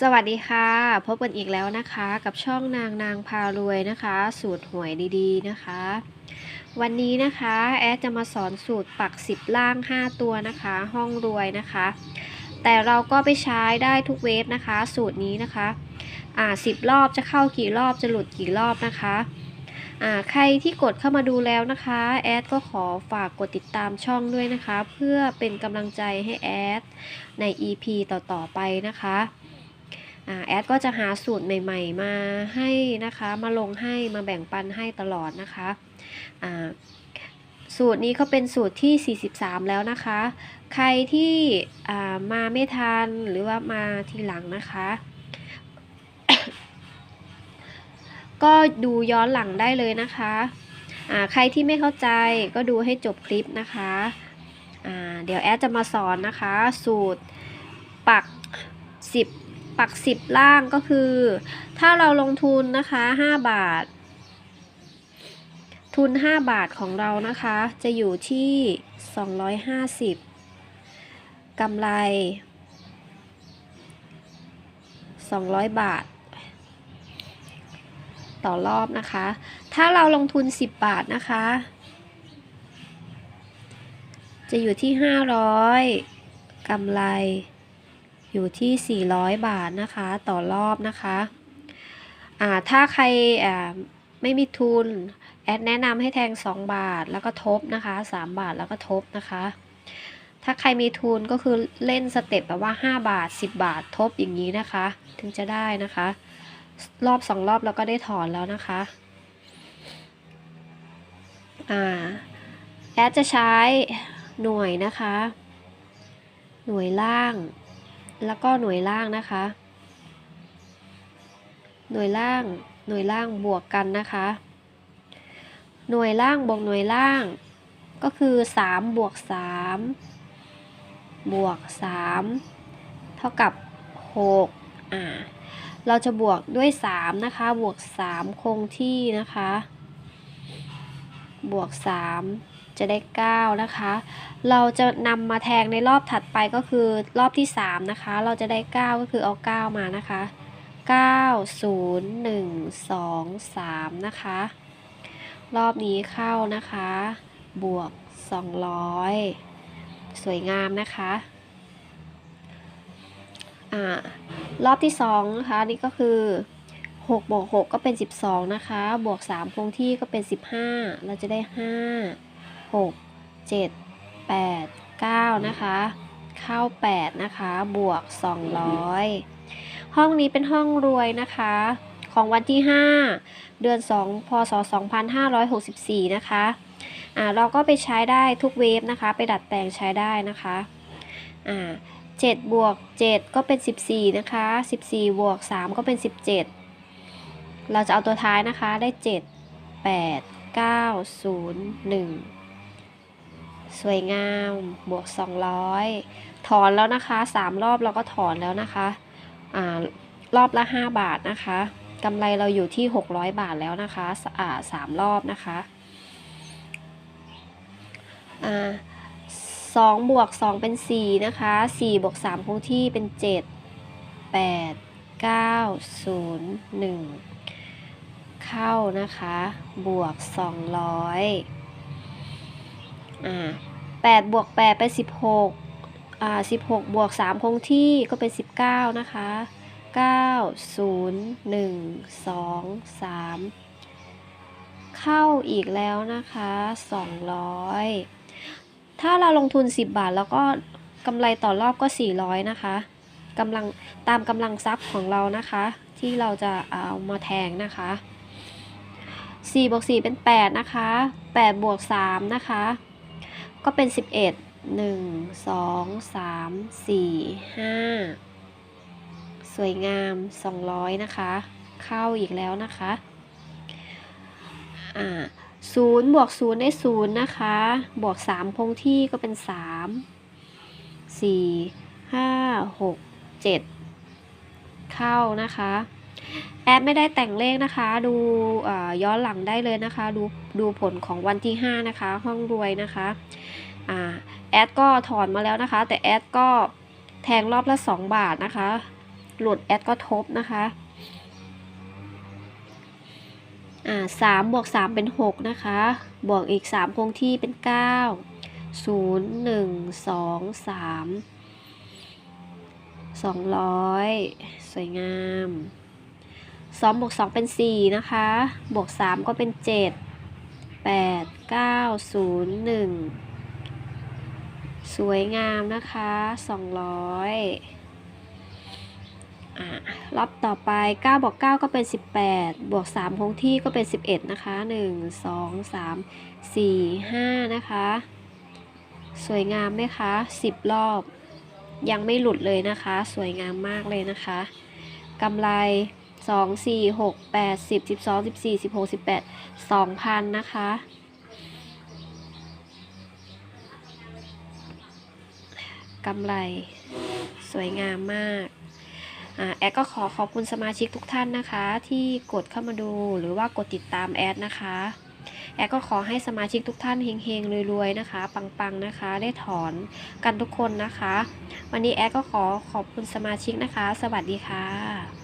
สวัสดีค่ะ พบกันอีกแล้วนะคะ กับช่องนางนางพารวยนะคะ สูตรหวยดีๆนะคะ วันนี้นะคะ แอดจะมาสอนสูตรปัก10ล่าง 5 ตัวนะคะ ห้องรวยนะคะ แต่เราก็ไปใช้ได้ทุกเวฟนะคะ สูตรนี้นะคะอ่า10รอบจะเข้ากี่รอบจะหลุดกี่รอบนะคะอ่าใครที่กดเข้ามาดูแล้วนะคะ แอดก็ขอฝากกดติดตามช่องด้วยนะคะ เพื่อเป็นกำลังใจให้แอดใน EP ต่อๆไปนะคะ แอดก็จะหาสูตรใหม่ ๆ มาให้นะคะ มาลงให้มาแบ่งปันให้ตลอดนะคะสูตรนี้เขาเป็นสูตรที่ 43 แล้วนะคะ ใครที่มาไม่ทันหรือว่ามาทีหลังนะคะ ก็ดูย้อนหลังได้เลยนะคะใครที่ไม่เข้าใจก็ดูให้จบคลิปนะคะเดี๋ยวแอดจะมาสอนนะคะ สูตรปัก 10 ปัก 10 ล่างก็คือ ถ้าเราลงทุนนะคะ 5 บาท ทุน 5 บาทของเรานะคะ จะอยู่ที่ 250กำไร 200 บาท ต่อรอบนะคะ ถ้าเราลงทุน 10 บาทนะคะ จะอยู่ที่ 500กำไร อยู่ที่ 400 บาทนะคะต่อรอบนะคะอ่าถ้าใครไม่มีทุนแอดแนะนำให้แทง 2 บาทแล้วก็ทบนะคะ 3 บาทแล้วก็ทบนะคะ ถ้าใครมีทุนก็คือเล่นสเต็ปแบบว่า 5 บาท 10 บาททบอย่างนี้นะคะ ถึงจะได้นะคะ รอบ 2 รอบเราก็ได้ถอนแล้วนะคะอแอดจะใช้หน่วยนะคะ หน่วยล่าง แล้วก็หน่วยล่างนะคะ หน่วยล่าง หน่วยล่างบวกกันนะคะ หน่วยล่างบวกหน่วยล่าง ก็คือ3บวก3บวก3เท่ากับ6อ่า เราจะบวกด้วย3นะคะ บวก3คงที่นะคะ บวก3 จะได้ 9 นะคะ เราจะนำมาแทงในรอบถัดไปก็คือรอบที่ 3 นะคะ เราจะได้ 9 ก็คือเอา 9 มานะคะ 9 0 1 2 3 นะคะ รอบนี้เข้านะคะ บวก 200 สวยงามนะคะอ่ารอบที่2นะคะนี่ก็คือ6บวก6ก็เป็น 12 นะคะ บวก 3 คงที่ก็เป็น 15 เราจะได้ 5 6 7 8 9 นะคะ เข้า 8 นะคะ บวก 200 ห้องนี้เป็นห้องรวยนะคะ ของวันที่ 5 เดือน 2 พศ 2564 นะคะอ่าเราก็ไปใช้ได้ทุกเวฟนะคะ ไปดัดแปลงใช้ได้นะคะอ่า7บวก 7 ก็เป็น 14 นะคะ 14 บวก 3 ก็เป็น 17 เราจะเอาตัวท้ายนะคะได้ 7 8 9 0 1 สวยงามบวก 200 ถอนแล้วนะคะ 3 รอบเราก็ถอนแล้วนะคะอ่ารอบละ 5 บาทนะคะกำไรเราอยู่ที่ 600 บาทแล้วนะคะอ่าสามรอบนะคะอ่าสองบวกสองเป็นสี่นะคะสี่บวกสามคงที่เป็นเจ็ดแปดเก้าศูนย์หนึ่งเข้านะคะ บวกสองร้อย อ่าแปดบวกแปดเป็นสิบหกอ่าสิบหกบวกสามคงที่ก็เป็นสิบเก้านะคะเก้าศูนย์หนึ่งสองสามเข้าอีกแล้วนะคะสองร้อยถ้าเราลงทุน10บาทแล้วก็กำไรต่อรอบก็400นะคะกำลังตามกำลังทรัพย์ของเรานะคะ ที่เราจะเอามาแทงนะคะ4บวก4เป็น 8 นะคะ8บวก3นะคะ ก็เป็น 11 1 2 3 4 5 สวยงาม 200 นะคะ เข้าอีกแล้วนะคะอ่าศูนย์บวกศูนย์ได้ศูนย์นะคะ บวกสามคงที่ก็เป็นสามสี่ห้าหกเจ็ดเข้านะคะ แอดไม่ได้แต่งเลขนะคะ ดูย้อนหลังได้เลยนะคะ ดูดูผลของวันที่5นะคะ ห้องรวยนะคะ อ่าแอดก็ถอนมาแล้วนะคะ แต่แอดก็แทงรอบละ 2 บาทนะคะ หลุดแอดก็ทบนะคะอ่าสามบวกสามเป็นหกนะคะ บวกอีกสามคงที่เป็นเก้าศูนย์หนึ่งสองสามสองร้อยสวยงามสองบวกสองเป็นสี่นะคะ บวกสามก็เป็นเจ็ดแปดเก้าศูนย์หนึ่ง สวยงามนะคะสองร้อยอะรอบต่อไป9บวก9ก็เป็น 18 บวก 3 คงที่ก็เป็น 11 นะคะ 1 2 3 4 5 นะคะ สวยงามไหมคะ 10 รอบ ยังไม่หลุดเลยนะคะ สวยงามมากเลยนะคะกำไร2 4 6 8 10 12 14 16 18 2,000 นะคะ กำไรสวยงามมากอแอดก็ขอขอบคุณสมาชิกทุกท่านนะคะ ที่กดเข้ามาดูหรือว่ากดติดตามแอดนะคะแอดก็ขอให้สมาชิกทุกท่านเฮงๆรวยๆนะคะ ปังๆนะคะ ได้ถอนกันทุกคนนะคะ วันนี้แอดก็ขอขอบคุณสมาชิกนะคะ สวัสดีค่ะ